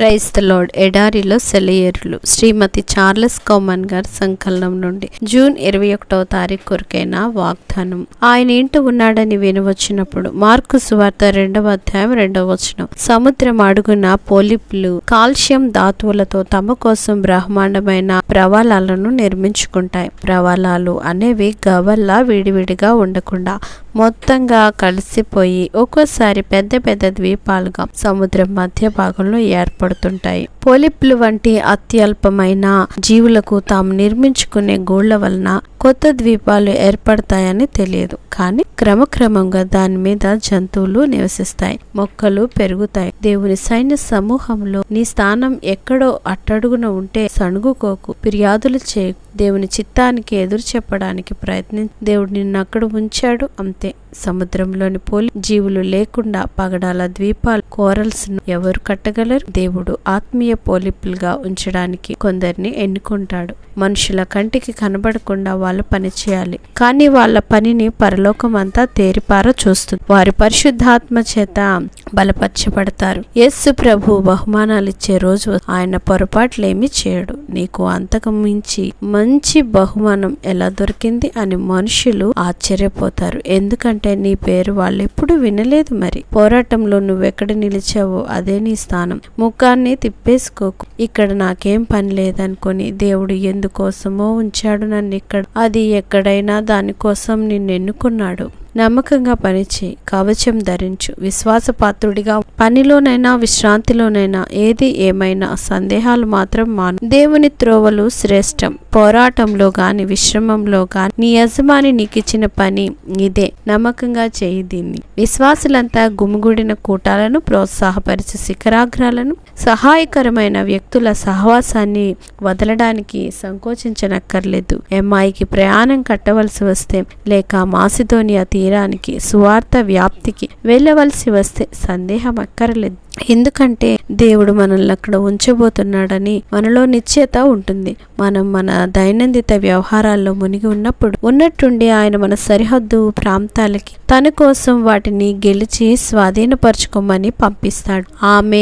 క్రైస్తలోడ్ ఎడారిలో సెలయేరులు. శ్రీమతి చార్లెస్ కౌమన్ గారి సంకలనం నుండి జూన్ ఇరవై ఒకటవ తారీఖు కొరకైన వాగ్దానం. ఆయన ఇంటి ఉన్నాడని వినవచ్చినప్పుడు మార్కు సువార్త రెండవ అధ్యాయం రెండవ వచనం. సముద్రం అడుగున పోలిపులు కాల్షియం ధాతువులతో తమ కోసం బ్రహ్మాండమైన ప్రవాళాలను నిర్మించుకుంటాయి. ప్రవాళాలు అనేవి గవల్లా విడివిడిగా ఉండకుండా మొత్తంగా కలిసిపోయి ఒక్కోసారి పెద్ద పెద్ద ద్వీపాలుగా సముద్రం మధ్య భాగంలో ఏర్పడుతుంటాయి. పోలిప్లు వంటి అత్యల్పమైన జీవులకు తాము నిర్మించుకునే గూళ్ళ వలన కొత్త ద్వీపాలు ఏర్పడతాయని తెలియదు. కానీ క్రమక్రమంగా దాని మీద జంతువులు నివసిస్తాయి. మొక్కలు పెరుగుతాయి. దేవుని సైన్య సమూహంలో నీ స్థానం ఎక్కడో అట్టడుగున ఉంటే సణుగుకోకు ఫిర్యాదులు చేయకు. దేవుని చిత్తానికి ఎదురు చెప్పడానికి ప్రయత్ని దేవుడు నిన్ను అక్కడ ఉంచాడు అంతే. సముద్రంలోని పోలి జీవులు లేకుండా పగడాల ద్వీపాలు కోరల్స్ ఎవరు కట్టగలరు? దేవుడు ఆత్మీయ పోలిపులుగా ఉంచడానికి కొందరిని ఎన్నుకుంటాడు. మనుషుల కంటికి కనబడకుండా వాళ్ళు పని చేయాలి. కానీ వాళ్ళ పనిని పరలో అంతా తేరిపార చూస్తుంది. వారి పరిశుద్ధాత్మ చేత బలపరచబడతారు. యస్సు ప్రభు బహుమానాలు ఇచ్చే రోజు ఆయన పొరపాట్లేమి చేయడు. నీకు అంతకు మించి మంచి బహుమానం ఎలా దొరికింది అని మనుషులు ఆశ్చర్యపోతారు. ఎందుకంటే నీ పేరు వాళ్ళు ఎప్పుడు వినలేదు మరి. పోరాటంలో నువ్వెక్కడ నిలిచావో అదే నీ స్థానం. ముఖాన్ని తిప్పేసుకోకు. ఇక్కడ నాకేం పని లేదనుకొని దేవుడు ఎందుకోసమో ఉంచాడు నన్ను ఇక్కడ అది ఎక్కడైనా దానికోసం నిన్ను ఎన్నుకున్నాడు. నమ్మకంగా పనిచేయి కవచం ధరించు విశ్వాసపాత్రుడిగా పనిలోనైనా విశ్రాంతిలోనైనా ఏది ఏమైనా సందేహాలు మాత్రం మాను. దేవుని త్రోవలు శ్రేష్టం. పోరాటంలో కానీ విశ్రమంలో కానీ నీ యజమాని నీకు ఇచ్చిన పని ఇదే. నమ్మకంగా చేయి దీన్ని. విశ్వాసులంతా గుమిగూడిన కూటాలను ప్రోత్సాహపరిచే శిఖరాగ్రాలను సహాయకరమైన వ్యక్తుల సహవాసాన్ని వదలడానికి సంకోచించనక్కర్లేదు. ఎంఐకి ప్రయాణం కట్టవలసి వస్తే లేక మాసిదోనియా తీరానికి సువార్త వ్యాప్తికి వెళ్ళవలసి వస్తే సందేహం అక్కర్లేదు. ఎందుకంటే దేవుడు మనల్ని అక్కడ ఉంచబోతున్నాడని మనలో నిశ్చేత ఉంటుంది. మనం మన దైనందిత వ్యవహారాల్లో మునిగి ఉన్నప్పుడు ఉన్నట్టుండి ఆయన మన సరిహద్దు ప్రాంతాలకి తన కోసం వాటిని గెలిచి స్వాధీనపరచుకోమని పంపిస్తాడు. ఆమె